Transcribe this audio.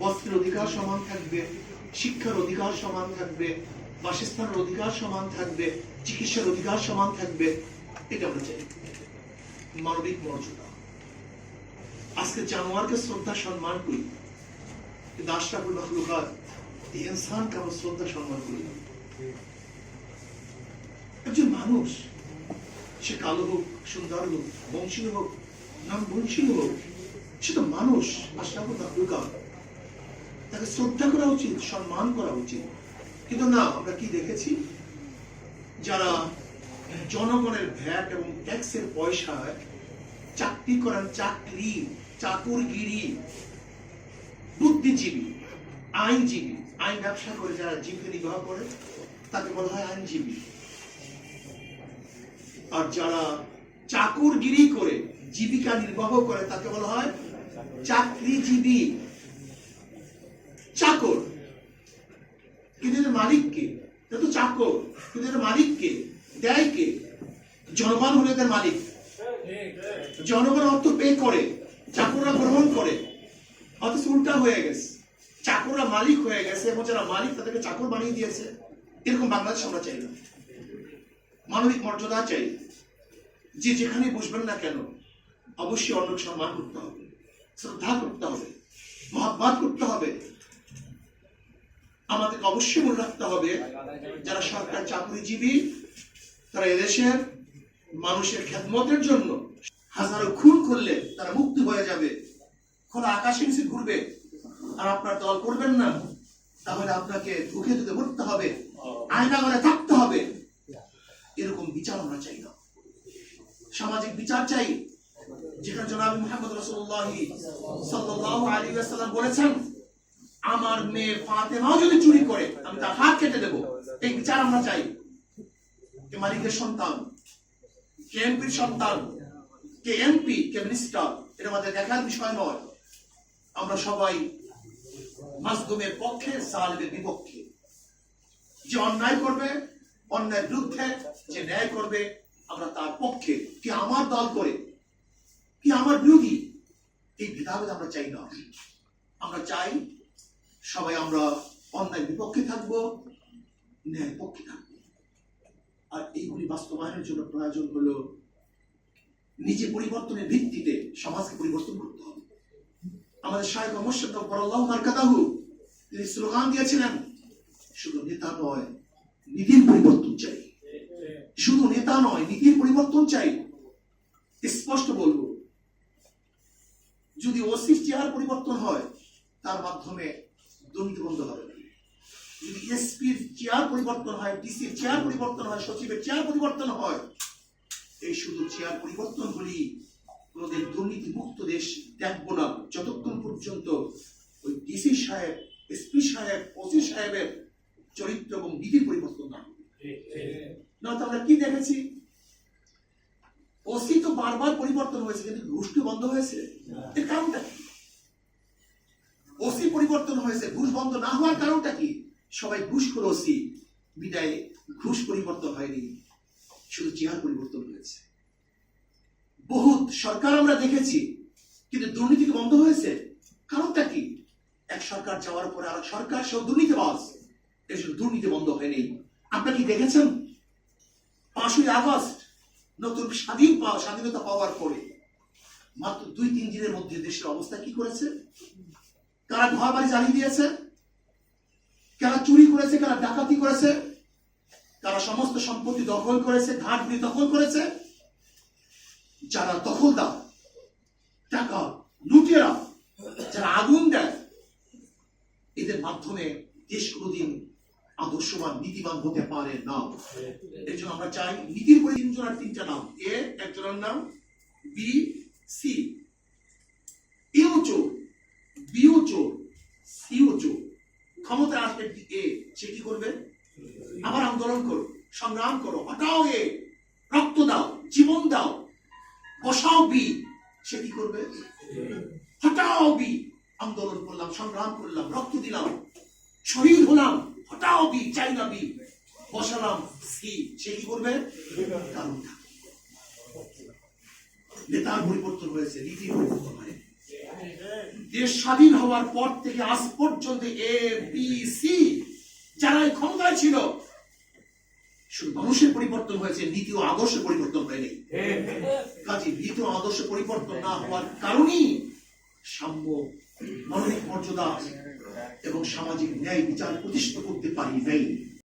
বস্ত্রের অধিকার সমান থাকবে, শিক্ষার অধিকার সমান থাকবে, বাসস্থানের অধিকার সমান থাকবে, চিকিৎসার অধিকার সমান থাকবে, এটা আমরা চাই। মানবিক মর্যাদা। আজকে জানোয়ারকে শ্রদ্ধা, সম্মান করি। কিন্তু আশরাফুল এই ইনসানকে আমরা শ্রদ্ধা, সম্মান করি। একজন মানুষ, সে কালো হোক, সুন্দর হোক বংশী হোক নাম বংশী হোক, সে তো মানুষ আশরাফুল মখলুকাত তাকে শ্রদ্ধা করা উচিত, সম্মান করা উচিত। কিন্তু না, আমরা কি দেখেছি? যারা জনগণের ভ্যাট এবং ট্যাক্সের পয়সায় চাকরি করেন চাকরি, চাকুরগিরি, বুদ্ধিজীবী, আইনজীবী, আইন ব্যবসা করে যারা জীবিকা নির্বাহ করে, তাকে বলা হয় আইনজীবী। আর যারা চাকুরগিরি করে জীবিকা নির্বাহ করে, তাকে বলা হয় চাকরিজীবী। কিন্তু এদের মালিক কে এটা তো চাকর। কিন্তু এদের মালিক কে দেয় কে? জনগণ হলো এদের মালিক। জনগণ অর্থ পে করে, চাকররা গ্রহণ করে। অথচ উল্টা হয়ে গেছে। চাকররা মালিক হয়ে গেছে এবং যারা মালিক তাদেরকে চাকর বানিয়ে দিয়েছে। এরকম বাংলাদেশ আমরা চাই না। মানবিক মর্যাদা চাই। যে যেখানে বুঝবেন না কেন, অবশ্যই অন্যকে সম্মান করতে হবে, শ্রদ্ধা করতে হবে, মহাব্বাত করতে হবে। আমাদেরকে অবশ্যই মনে রাখতে হবে, যারা সরকার চাকরিজীবী, তারা এদেশের মানুষের খেদমতের জন্য হাজারো খুন করলে তারা মুক্তি হয়ে যাবে। খোলা আকাশে নিচে ঘুরবে। আর আপনার দল করবেন না, তাহলে আপনাকে ধুকে ধুকে মরতে হবে, আয়না করে থাকতে হবে। এরকম বিচার আমরা চাই না। সামাজিক বিচার চাই, যেখানে জনাব মোহাম্মদ রসুল্লাহ সাল্লাল্লাহু আলাইহি ওয়াসাল্লাম বলেছেন আমার মেয়ে ফাতেমাও যদি চুরি করে, আমি তার হাত কেটে দেব। এই বিচার আমরা চাই। কে মালিকের সন্তান? কে এমপির সন্তান? কে এমপি? কে মিনিস্টার? এটা আমাদের দেখার বিষয় নয়। আমরা সবাই মাজলুমের পক্ষে, জালিমের বিপক্ষে। যে অন্যায় করবে, অন্যায়ের বিরুদ্ধে যে ন্যায় করবে, আমরা তার পক্ষে। কি আমার দল করে, কি আমার বিরোধী, এই ভেদাভেদ আমরা চাই না। আমরা চাই সবাই আমরা অন্যায় বিপক্ষে থাকব ন্যায় পক্ষে থাকব। আর এইগুলি বাস্তবায়নের জন্য প্রয়োজন হলো নিজে পরিবর্তনের ভিত্তিতে সমাজকে পরিবর্তন করতে হবে। আমাদের শাহেদ মোর্শেদ পরাল্লাহ মার্কাতাহু, তিনি স্লোগান দিয়েছিলেন, শুধু নেতা নয়, নীতির পরিবর্তন চাই। শুধু নেতা নয়, নীতির পরিবর্তন চাই। স্পষ্ট বলব, যদি ওসির চেয়ার পরিবর্তন হয়, তার মাধ্যমে দুর্নীতি বন্ধ হবে। যদি এসপির চেয়ার পরিবর্তন হয়, ডিসির চেয়ার পরিবর্তন হয়, সচিবের চেয়ার পরিবর্তন হয়, এই শুধু চেয়ার পরিবর্তন দুর্নীতি মুক্ত দেশ দেখব না। যতক্ষণ পর্যন্ত ওই ডিসি সাহেব, এসপি সাহেব, ওসি সাহেবের চরিত্র এবং নীতির পরিবর্তন না। না তো আমরা কি দেখেছি? ওসি তো বারবার পরিবর্তন হয়েছে, কিন্তু কি বন্ধ হয়েছে। এর কারণটা কি? পরিবর্তন হয়েছে, ঘুষ বন্ধ না হওয়ার কারণটা কি? সবাই ঘুষ করে বিদায় ঘুষ পরিবর্তন হয়নি, শুধু চেয়ার পরিবর্তন হয়েছে। বহুত সরকার আমরা দেখেছি, কিন্তু দুর্নীতি বন্ধ হয়েছে? কারণটা কি? এক সরকার যাওয়ার পরে আর সরকার, সেও দুর্নীতিবাজ এর জন্য দুর্নীতি বন্ধ হয়নি। আপনারা কি দেখেছেন? পাঁচই আগস্ট, নতুন স্বাধীন স্বাধীনতা পাওয়ার পরে মাত্র দুই তিন দিনের মধ্যে দেশের অবস্থা কি করেছে? কারা ঘর বাড়ি জ্বালিয়ে দিয়েছে, কারা চুরি করেছে, কারা ডাকাতি করেছে, কারা সমস্ত সম্পত্তি দখল করেছে ঘাট দিয়ে দখল করেছে, যারা দখল দখলদার, টাকা লুটেরা যারা আগুন দেয়, এদের মাধ্যমে দেশ কোনোদিন আদর্শবান, নীতিবান হতে পারে না। এর জন্য আমরা চাই নীতির পরে তিনজনের তিনটা নাম, এ, একজনের নাম, বি, সি। এও চোর ক্ষমতা আসবে এ? সে কি করবে? আবার আন্দোলন করো, সংগ্রাম করো, হটাও এ। রক্ত দাও, জীবন দাও। বসাও বি। সে কি করবে? হটাও বি। আন্দোলন করলাম, সংগ্রাম করলাম, রক্ত দিলাম, শহীদ হলাম, হটাও বি, চাই না বি। বসালাম, সি। সে কি করবে? নেতার পরিবর্তন হয়েছে নীতির পরিবর্তন হয়। দেশ স্বাধীন হওয়ার পর থেকে আজ পর্যন্ত এ বি সি যারা এই ক্ষমতায় ছিল, শুধু মানুষের পরিবর্তন হয়েছে নীতি ও আদর্শ পরিবর্তন হয়নি। কাজে নীতি ও আদর্শ পরিবর্তন না হওয়ার কারণেই সাম্য, মানবিক মর্যাদা এবং সামাজিক ন্যায় বিচার প্রতিষ্ঠা করতে পারি নাই।